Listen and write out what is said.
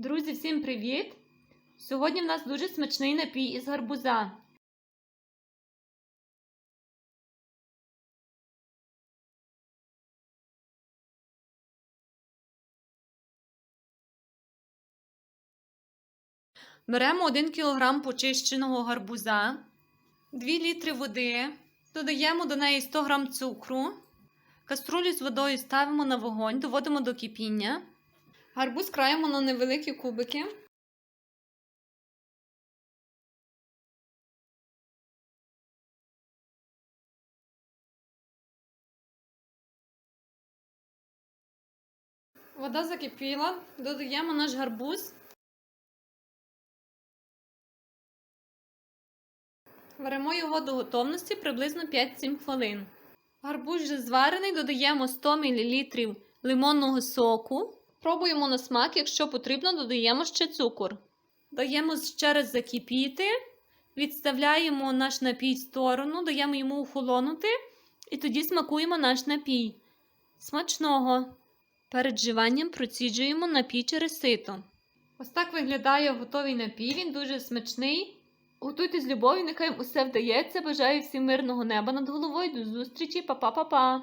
Друзі, всім привіт! Сьогодні в нас дуже смачний напій із гарбуза. Беремо 1 кг почищеного гарбуза, 2 літри води, додаємо до неї 100 г цукру, каструлю з водою ставимо на вогонь, доводимо до кипіння. Гарбуз краємо на невеликі кубики. Вода закипіла, додаємо наш гарбуз. Варимо його до готовності приблизно 5-7 хвилин. Гарбуз вже зварений, додаємо 100 мл лимонного соку. Пробуємо на смак, якщо потрібно, додаємо ще цукор. Даємо ще раз закипіти, відставляємо наш напій в сторону, даємо йому охолонути і тоді смакуємо наш напій. Смачного! Перед вживанням проціджуємо напій через сито. Ось так виглядає готовий напій, він дуже смачний. Готуйте з любов'ю, нехай усе вдається. Бажаю всім мирного неба над головою. До зустрічі, Па-па-па-па!